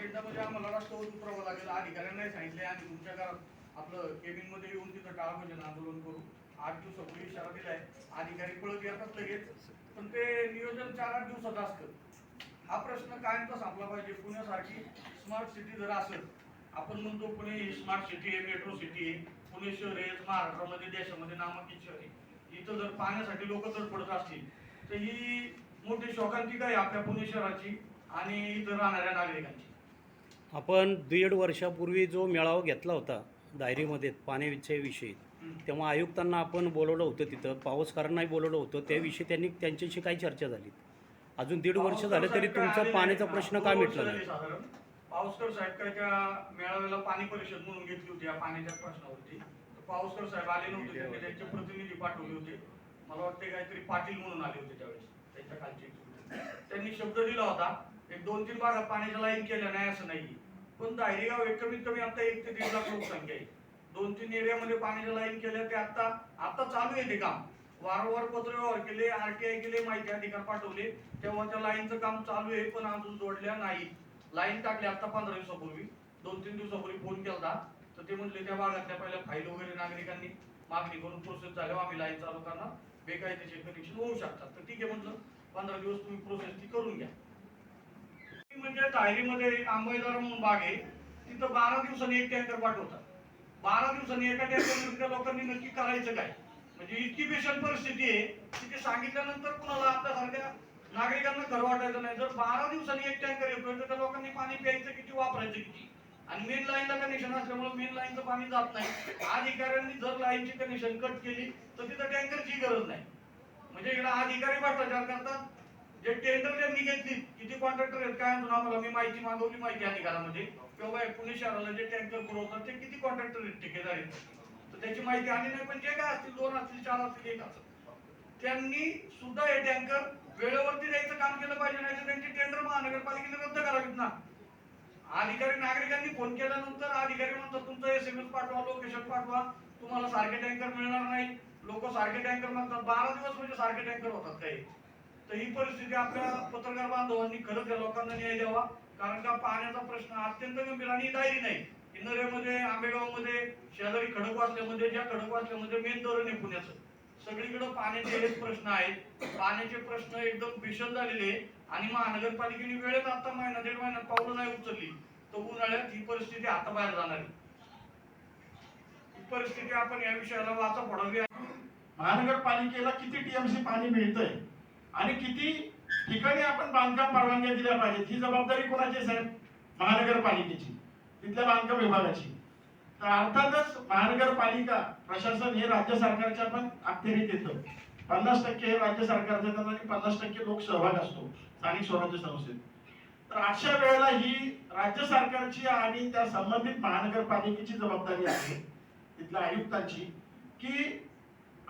अजेंडामध्ये आम्हाला रस्त्यावर उतरावं लागेल. अधिकाऱ्यांनाही सांगितले आणि तुमच्या घरात आपलं केबिनमध्ये येऊन तिथं टाळभजन आंदोलन करू. आठ दिवसापूर्वी इशारा दिलाय. अधिकारी पळत येतात लगेच. पण ते नियोजन चार आठ दिवसात असतं. हा प्रश्न कायमचा संपला पाहिजे. पुण्यासारखी स्मार्ट सिटी जर असेल आपण म्हणतो पुणे स्मार्ट सिटी आहे मेट्रो सिटी आहे. पुणे शहर आहे महाराष्ट्रामध्ये देशामध्ये नामांकित शहर आहे. इथं जर पाहण्यासाठी लोक जर पडत असतील तर ही मोठी शोकांतिका आहे आपल्या पुणे शहराची आणि इथं राहणाऱ्या नागरिकांची. आपण दीड वर्षापूर्वी जो मेळावा घेतला होता डायरीमध्ये पाण्याविषयी हम्म. तेव्हा आयुक्तांना आपण बोलवलं होतं तिथं पाऊसकारांनाही बोलवलं होतं त्याविषयी त्यांनी त्यांच्याशी काही चर्चा झाली. अजून दीड वर्ष झालं तरी तुमचा पाण्याचा प्रश्न का मिटला नाही? पावसकर साहेब काय त्या मेळाव्याला पाणी परिषद म्हणून घेतली होती या पाण्याच्या प्रश्नावरती. तर पावसकर साहेब आले नव्हते त्यांनी त्यांचे प्रतिनिधी पाठवले होते. मला वाटते काहीतरी पाटील म्हणून आले होते त्यावेळेस त्यांच्या खालचे त्यांनी शब्द दिला होता एक दोन तीन भागात पाण्याच्या लाईन केल्या नाही असं नाही. पण दायरी एक कमीत कमी आता एक ते दीड लाख लोकसंख्या आहे. दोन तीन एरियामध्ये पाण्याच्या लाईन केल्या ते आता आता चालू आहे ते काम. वारंवार पत्रव्यवहार केले आरटीआय केले माहिती अधिकार पाठवले. तेव्हा त्या लाईनचं काम चालू आहे पण अजून जोडल्या नाही. लाईन टाकली आता पंधरा दिवसापूर्वी. दोन तीन दिवसापूर्वी फोन केला तर ते म्हणले त्या भागातल्या पहिल्या फाईल वगैरे नागरिकांनी मागणी करून प्रोसेस झाल्यावर आम्ही लाईन चालू करणार. बेकायदेशीर कनेक्शन होऊ शकतात. तर ठीक आहे म्हटलं पंधरा दिवस तुम्ही प्रोसेस ती करून घ्या. म्हणजे डायरीमध्ये आंबेदार म्हणून बाग आहे. तिथं बारा दिवसांनी एक टँकर पाठवतात. बारा दिवसांनी एका टँकर लोकांनी नक्की करायचं काय? म्हणजे इतकी भीषण परिस्थिती आहे. की ते सांगितल्यानंतर कुणाला आपल्यासारख्या नागरिकांना घर वाटायचं नाही. जर बारा दिवसांनी एक टँकर येतोय तर त्या लोकांनी पाणी प्यायचं किती वापरायचं किती? आणि मेन लाईनला कनेक्शन असल्यामुळे मेन लाईनचं पाणी जात नाही. अधिकाऱ्यांनी जर लाईनची कनेक्शन कट केली तर तिथं टँकरची गरज नाही. म्हणजे इकडे अधिकारी भ्रष्टाचार करतात जे टेंडर त्यांनी घेतली किती कॉन्ट्रॅक्टर आहेत काय म्हणून आम्हाला मी माहिती मागवली माहिती अधिकारामध्ये किंवा बाय पुणे शहराला जे टँकर पुरवतात ते किती कॉन्ट्रॅक्टर आहेत ठेकेदार आहेत. तर त्याची माहिती आली नाही पण जे काय असतील दोन असतील चार असतील एक असेल त्यांनी सुद्धा हे टँकर वेळेवरती द्यायचं काम केलं पाहिजे नाही तर त्यांची टेंडर महानगरपालिकेने रद्द करावीत ना. अधिकारी नागरिकांनी फोन केल्यानंतर अधिकारी म्हणतात तुमचं एस एम एस पाठवा लोकेशन पाठवा. तुम्हाला सारखे टँकर मिळणार नाही लोक सारखे टँकर मागतात. बारा दिवस म्हणजे सारखे टँकर होतात काही. तर ही परिस्थिती आपल्या पत्रकार बांधवांनी खरंच या लोकांना न्याय द्यावा. कारण का पाण्याचा प्रश्न अत्यंत गंभीर आणि ही डायरी नाही किन्नरेमध्ये आंबेगावमध्ये शेजारी खडकवासल्यामध्ये ज्या खडकवासल्यामध्ये मेन धरण आहे पुण्याचं. सगळीकडे पाण्याचे हेच प्रश्न आहेत. पाण्याचे प्रश्न एकदम भीषण झालेले आणि महानगरपालिकेने वेळेत आता महिना दीड महिन्यात पावलं नाही उचलली. तर उन्हाळ्यात ही परिस्थिती हाताबाहेर जाणार ही परिस्थिती आपण या विषयाला वाचा पडवली महानगरपालिकेला किती टीएमसी पाणी मिळतंय? आणि किती ठिकाणी आपण बांधकाम परवानग्या दिल्या पाहिजेत ही जबाबदारी कोणाची आहे, साहेब? महानगरपालिकेची तिथल्या बांधकाम विभागाची. तर अर्थातच महानगरपालिका प्रशासन हे राज्य सरकारच्या पण अखत्यारीत येतं. पन्नास टक्के हे राज्य सरकारचं येतात आणि पन्नास टक्के लोक सहभाग असतो स्थानिक स्वराज्य संस्थेत. तर अशा वेळेला ही राज्य सरकारची आणि त्या संबंधित महानगरपालिकेची जबाबदारी आहे तिथल्या आयुक्तांची की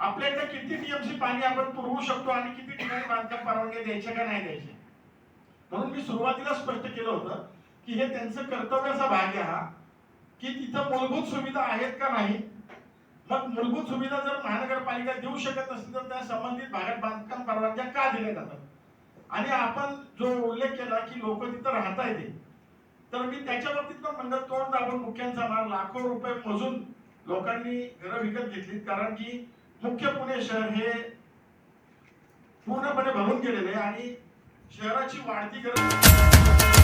आपल्याकडे किती टीएमसी पाणी आपण पुरवू शकतो आणि किती ठिकाणी बांधकाम परवानग्या द्यायच्या का नाही द्यायच्या म्हणून मी सुरुवातीला स्पष्ट केलं होतं की हे त्यांचं कर्तव्याचा भाग आहे हा की तिथं मूलभूत सुविधा आहेत का नाही? मग मूलभूत सुविधा जर महानगरपालिका देऊ शकत असतील तर त्या संबंधित भागात बांधकाम परवानग्या का दिल्या जातात? आणि आपण जो उल्लेख केला की लोक तिथं राहता येते तर मी त्याच्या बाबतीत पण म्हणतात तोंड दाबून मुख्यांचा मार लाखो रुपये मोजून लोकांनी घरं विकत घेतलीत. कारण की मुख्य पुणे शहर हे पूर्णपणे भरून गेलेले आणि शहराची वाढती गरज